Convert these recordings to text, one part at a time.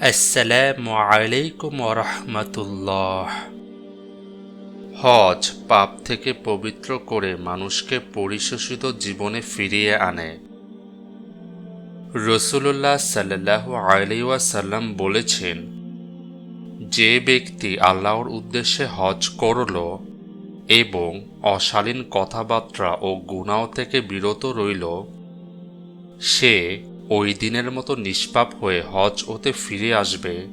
আসসালামু আলাইকুম রহমতুল্লাহ। হজ পাপ থেকে পবিত্র করে মানুষকে পরিশোষিত জীবনে ফিরিয়ে আনে। রসুল্লাহ সাল্লাহ আলাইসাল্লাম বলেছেন, যে ব্যক্তি আল্লাহর উদ্দেশ্যে হজ করল এবং অশালীন কথাবার্তা ও গুনাও থেকে বিরত রইল, সে ওই দিনের মতো নিষ্পাপ হয়ে হজ হতে ফিরে আসবে,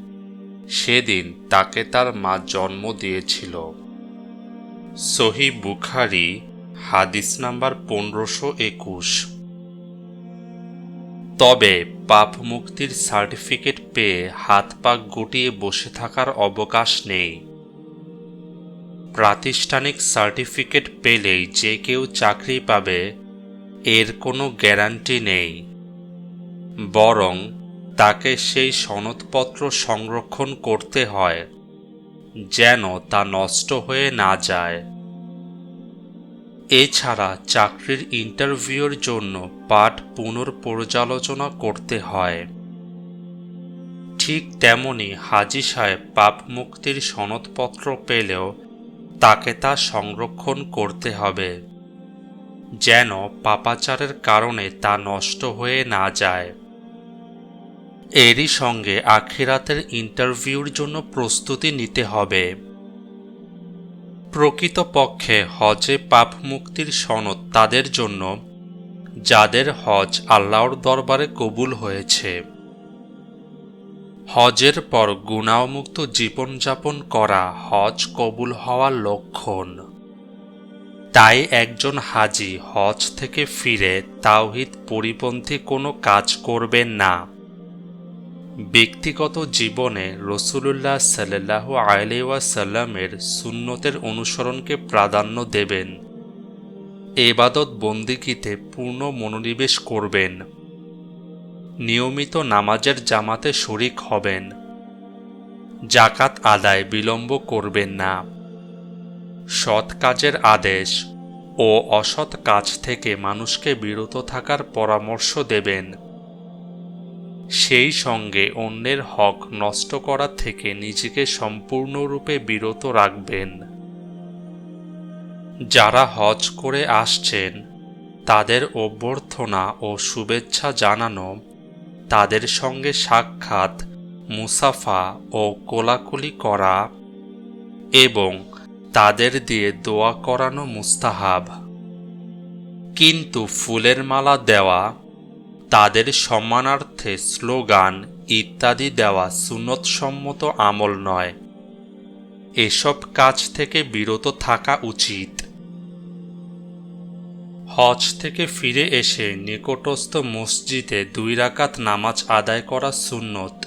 সেদিন তাকে তার মা জন্ম দিয়েছিল। সহি বুখারি, হাদিস নাম্বার পনেরোশো একুশ। তবে পাপ মুক্তির সার্টিফিকেট পেয়ে হাত পা গুটিয়ে বসে থাকার অবকাশ নেই। প্রাতিষ্ঠানিক সার্টিফিকেট পেলেই যে কেউ চাকরি পাবে, এর কোনো গ্যারান্টি নেই। বরং তাকে সেই সনদপত্র সংরক্ষণ করতে হয়, যেন তা নষ্ট হয়ে না যায়। এছাড়া চাকরির ইন্টারভিউর জন্য পাঠ পুনর্পর্যালোচনা করতে হয়। ঠিক তেমনি হাজি সাহেব পাপ মুক্তির সনদপত্র পেলেও তাকে তা সংরক্ষণ করতে হবে, যেন পাপাচারের কারণে তা নষ্ট হয়ে না যায়। এরই সঙ্গে আখিরাতের ইন্টারভিউর জন্য প্রস্তুতি নিতে হবে। প্রকৃতপক্ষে হজে পাপ মুক্তির সনদ তাদের জন্য, যাদের হজ আল্লাহর দরবারে কবুল হয়েছে। হজের পর গুণাওমুক্ত জীবনযাপন করা হজ কবুল হওয়ার লক্ষণ। তাই একজন হাজি হজ থেকে ফিরে তাওহিদ পরিপন্থী কোনো কাজ করবেন না। ব্যক্তিগত জীবনে রসুলুল্লাহ সাল্লাহ আলাইসাল্লামের সুন্নতের অনুসরণকে প্রাধান্য দেবেন। এবাদত বন্দিকিতে পূর্ণ মনোনিবেশ করবেন। নিয়মিত নামাজের জামাতে শরিক হবেন। জাকাত আদায় বিলম্ব করবেন না। সৎ কাজের আদেশ ও অসৎ কাজ থেকে মানুষকে বিরত থাকার পরামর্শ দেবেন। সেই সঙ্গে অন্যের হক নষ্ট করা থেকে নিজেকে সম্পূর্ণরূপে বিরত রাখবেন। যারা হজ করে আসছেন, তাদের অভ্যর্থনা ও শুভেচ্ছা জানানো, তাদের সঙ্গে সাক্ষাৎ, মুসাফা ও কোলাকুলি করা এবং তাদের দিয়ে দোয়া করানো মুস্তাহাব। কিন্তু ফুলের মালা দেওয়া তাদের সম্মানার্থে স্লোগান ইত্যাদি দেওয়া সুন্নতসম্মত আমল নয়। এসব কাজ থেকে বিরত থাকা উচিত। হজ থেকে ফিরে এসে নিকটস্থ মসজিদে দুই রাকাত নামাজ আদায় করা সুন্নত।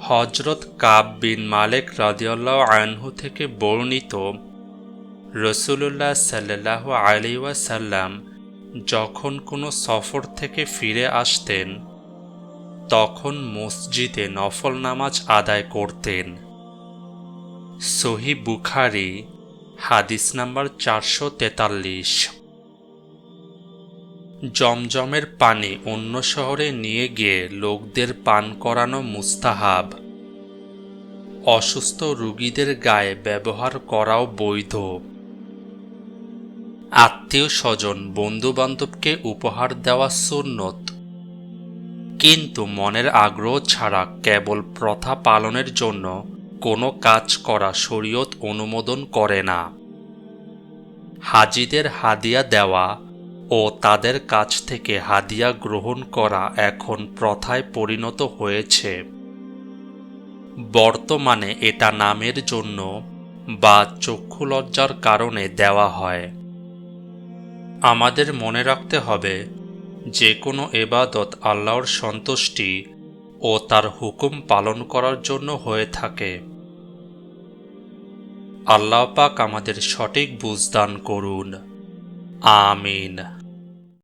হজরত কাব বিন মালেক রাদিয়াল্লাহ আনহু থেকে বর্ণিত রসুল্লাহ সাল্লাহ আলী ওয়াসাল্লাম যখন কোনো সফর থেকে ফিরে আসতেন, তখন মসজিদে নফল নামাজ আদায় করতেন। সহি বুখারি, হাদিস নাম্বার চারশো তেতাল্লিশ। জমজমের পানি অন্য শহরে নিয়ে গিয়ে লোকদের পান করানো মুস্তাহাব। অসুস্থ রুগীদের গায়ে ব্যবহার করাও বৈধ। আত্মীয় স্বজন বন্ধুবান্ধবকে উপহার দেওয়া সুন্নত। কিন্তু মনের আগ্রহ ছাড়া কেবল প্রথা পালনের জন্য কোনো কাজ করা শরীয়ত অনুমোদন করে না। হাজিদের হাদিয়া দেওয়া ও তাদের কাছ থেকে হাদিয়া গ্রহণ করা এখন প্রথায় পরিণত হয়েছে। বর্তমানে এটা নামের জন্য বা চক্ষুলজ্জার কারণে দেওয়া হয়। আমাদের মনে রাখতে হবে যে কোনো এবাদত আল্লাহর সন্তুষ্টি ও তার হুকুম পালন করার জন্য হয়ে থাকে। আল্লাহ পাক আমাদের সঠিক বুঝদান করুন। আমিন।